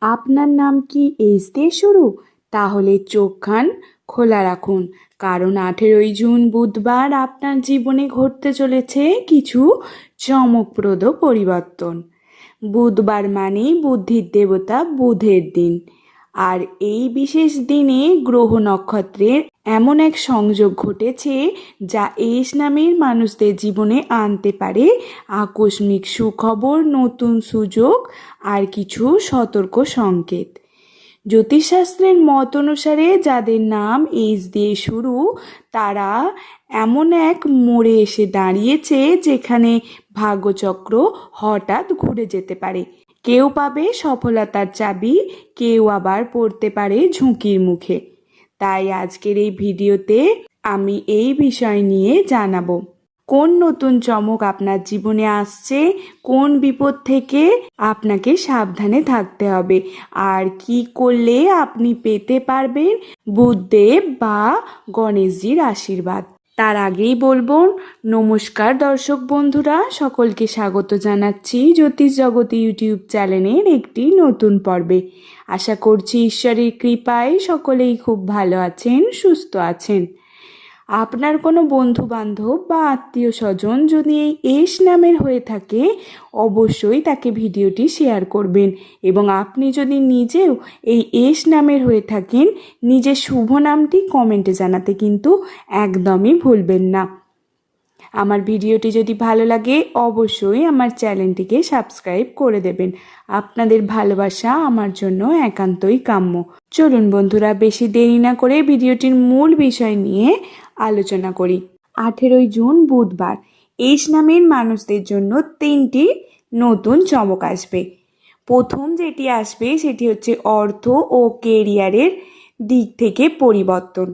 আপনার নাম কি এস দিয়ে শুরু? তাহলে চোখ খান, খোলা রাখুন। কারণ আঠেরোই জুন বুধবার আপনার জীবনে ঘটতে চলেছে কিছু চমকপ্রদ পরিবর্তন। বুধবার মানেই বুদ্ধির দেবতা বুধের দিন। আর এই বিশেষ দিনে গ্রহ নক্ষত্রের এমন এক সংযোগ ঘটেছে যা এস নামের মানুষদের জীবনে আনতে পারে আকস্মিক সুখবর, নতুন সুযোগ আর কিছু সতর্ক সংকেত। জ্যোতিষশাস্ত্রের মত অনুসারে যাদের নাম এস দিয়ে শুরু, তারা এমন এক মোড়ে এসে দাঁড়িয়েছে যেখানে ভাগ্যচক্র হঠাৎ ঘুরে যেতে পারে। কেউ পাবে সফলতার চাবি, কেউ আবার পড়তে পারে ঝুঁকির মুখে। তাই আজকের এই ভিডিওতে আমি এই বিষয় নিয়ে জানাব। কোন নতুন চমক আপনার জীবনে আসছে, কোন বিপদ থেকে আপনাকে সাবধানে থাকতে হবে, আর কি করলে আপনি পেতে পারবেন বুদ্ধদেব বা গণেশজির আশীর্বাদ। তার আগেই বলব, নমস্কার দর্শক বন্ধুরা, সকলকে স্বাগত জানাচ্ছি জ্যোতিষ জগৎ ইউটিউব চ্যানেলের একটি নতুন পর্বে। আশা করছি ঈশ্বরের কৃপায় সকলেই খুব ভালো আছেন, সুস্থ আছেন। আপনার কোনো বন্ধু বান্ধব বা আত্মীয় স্বজন যদি এই এস নামের হয়ে থাকে, অবশ্যই তাকে ভিডিওটি শেয়ার করবেন। এবং আপনি যদি নিজেও এই এস নামের হয়ে থাকেন, নিজের শুভ নামটি কমেন্টে জানাতে কিন্তু একদমই ভুলবেন না। আমার ভিডিওটি যদি ভালো লাগে, অবশ্যই আমার চ্যানেলটিকে সাবস্ক্রাইব করে দেবেন। আপনাদের ভালোবাসা আমার জন্য একান্তই কাম্য। চলুন বন্ধুরা, বেশি দেরি না করে ভিডিওটির মূল বিষয় নিয়ে আলোচনা করি। আঠেরোই জুন বুধবার এস নামের মানুষদের জন্য তিনটি নতুন চমক আসবে। প্রথম যেটি আসবে সেটি হচ্ছে অর্থ ও কেরিয়ারের দিক থেকে পরিবর্তন।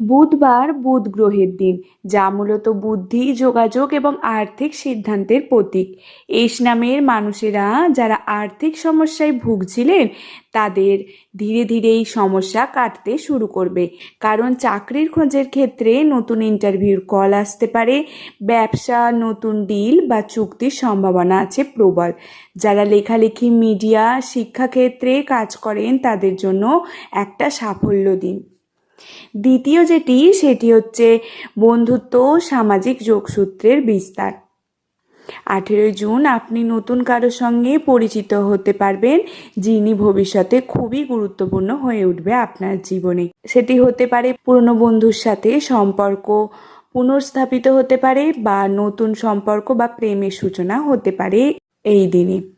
বুধবার বুধ গ্রহের দিন, যা মূলত বুদ্ধি, যোগাযোগ এবং আর্থিক সিদ্ধান্তের প্রতীক। এস নামের মানুষেরা যারা আর্থিক সমস্যায় ভুগছিলেন, তাদের ধীরে ধীরে এই সমস্যা কাটতে শুরু করবে। কারণ চাকরির খোঁজের ক্ষেত্রে নতুন ইন্টারভিউর কল আসতে পারে, ব্যবসা, নতুন ডিল বা চুক্তির সম্ভাবনা আছে প্রবল। যারা লেখালেখি মিডিয়া শিক্ষাক্ষেত্রে কাজ করেন, তাদের জন্য একটা সাফল্য দিন। দ্বিতীয় যেটি, সেটি হচ্ছে বন্ধুত্ব ও সামাজিক যোগসূত্রের বিস্তার। আঠেরোই জুন আপনি নতুন কারোর সঙ্গে পরিচিত হতে পারবেন, যিনি ভবিষ্যতে খুবই গুরুত্বপূর্ণ হয়ে উঠবে আপনার জীবনে। সেটি হতে পারে পুরনো বন্ধুর সাথে সম্পর্ক পুনর্স্থাপিত হতে পারে বা নতুন সম্পর্ক বা প্রেমের সূচনা হতে পারে এই দিনে।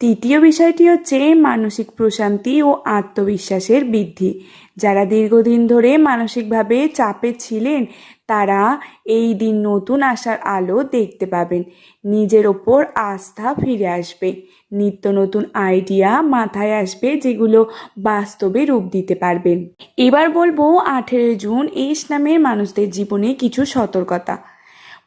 তৃতীয় বিষয়টি হচ্ছে মানসিক প্রশান্তি ও আত্মবিশ্বাসের বৃদ্ধি। যারা দীর্ঘদিন ধরে মানসিকভাবে চাপে ছিলেন, তারা এই দিন নতুন আসার আলো দেখতে পাবেন। নিজের ওপর আস্থা ফিরে আসবে। নিত্য নতুন আইডিয়া মাথায় আসবে যেগুলো বাস্তবে রূপ দিতে পারবেন। এবার বলব আঠেরোই জুন এস নামের মানুষদের জীবনে কিছু সতর্কতা।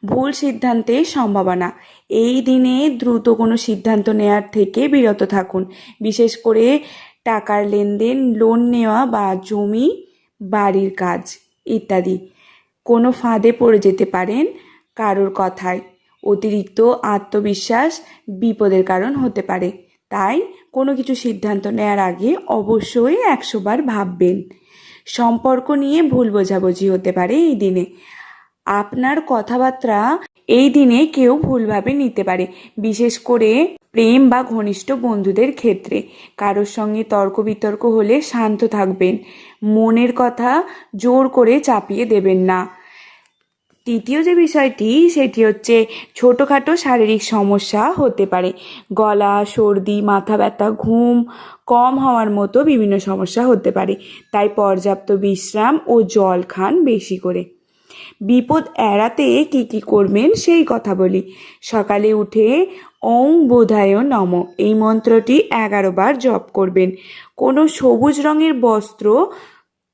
ভুল সিদ্ধান্তের সম্ভাবনা। এই দিনে দ্রুত কোনো সিদ্ধান্ত নেয়ার থেকে বিরত থাকুন। বিশেষ করে টাকার লেনদেন, লোন নেওয়া বা জমি, বাড়ির কাজ ইত্যাদি। কোনো ফাঁদে পড়ে যেতে পারেন কারোর কথায়। অতিরিক্ত আত্মবিশ্বাস বিপদের কারণ হতে পারে। তাই কোনো কিছু সিদ্ধান্ত নেওয়ার আগে অবশ্যই একশোবার ভাববেন। সম্পর্ক নিয়ে ভুল বোঝাবুঝি হতে পারে এই দিনে। আপনার কথাবার্তা এই দিনে কেউ ভুলভাবে নিতে পারে, বিশেষ করে প্রেম বা ঘনিষ্ঠ বন্ধুদের ক্ষেত্রে। কারোর সঙ্গে তর্ক বিতর্ক হলে শান্ত থাকবেন, মনের কথা জোর করে চাপিয়ে দেবেন না। তৃতীয় যে বিষয়টি, সেটি হচ্ছে ছোটোখাটো শারীরিক সমস্যা হতে পারে। গলা, সর্দি, মাথা ব্যথা, ঘুম কম হওয়ার মতো বিভিন্ন সমস্যা হতে পারে। তাই পর্যাপ্ত বিশ্রাম ও জল খান বেশি করে। বিপদ এড়াতে কি কি করবেন সেই কথা বলি। সকালে উঠে ওং বোধায় নম। এই মন্ত্রটি এগারো বার জপ করবেন। কোনো সবুজ রঙের বস্ত্র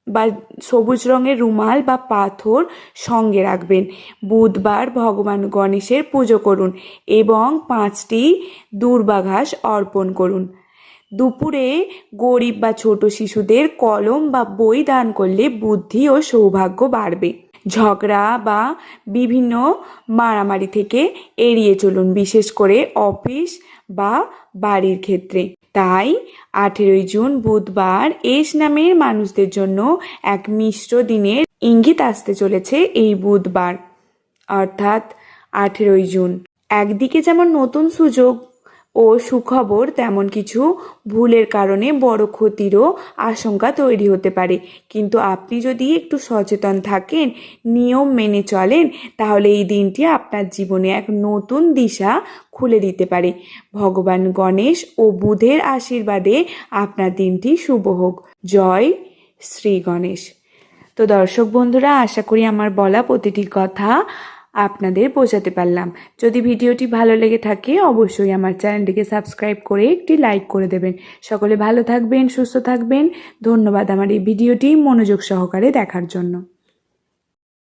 বা সবুজ রঙের রুমাল বা পাথর সঙ্গে রাখবেন। বুধবার ভগবান গণেশের পুজো করুন এবং পাঁচটি দুর্বাঘাস অর্পণ করুন। দুপুরে গরিব বা ছোট শিশুদের কলম বা বই দান করলে বুদ্ধি ও সৌভাগ্য বাড়বে। ঝগড়া বা বিভিন্ন মারামারি থেকে এড়িয়ে চলুন, বিশেষ করে অফিস বা বাড়ির ক্ষেত্রে। তাই আঠেরোই জুন বুধবার এস নামের মানুষদের জন্য এক মিশ্র দিনের ইঙ্গিত আসতে চলেছে এই বুধবার, অর্থাৎ আঠেরোই জুন। একদিকে যেমন নতুন সুযোগ ও সুখবর তেমন কিছু ভুলের কারণে বড় ক্ষতিরও আশঙ্কা তৈরি হতে পারে। কিন্তু আপনি যদি একটু সচেতন থাকেন, নিয়ম মেনে চলেন, তাহলে এই দিনটি আপনার জীবনে এক নতুন দিশা খুলে দিতে পারে। ভগবান গণেশ ও বুধের আশীর্বাদে আপনার দিনটি শুভ হোক। জয় শ্রী গণেশ। তো দর্শক বন্ধুরা, আশা করি আমার বলা প্রতিটি কথা আপনাদের বোঝাতে পারলাম। যদি ভিডিওটি ভালো লেগে থাকে, অবশ্যই আমার চ্যানেলটিকে সাবস্ক্রাইব করে একটি লাইক করে দেবেন। সকলে ভালো থাকবেন, সুস্থ থাকবেন। ধন্যবাদ আমার এই ভিডিওটি মনোযোগ সহকারে দেখার জন্য।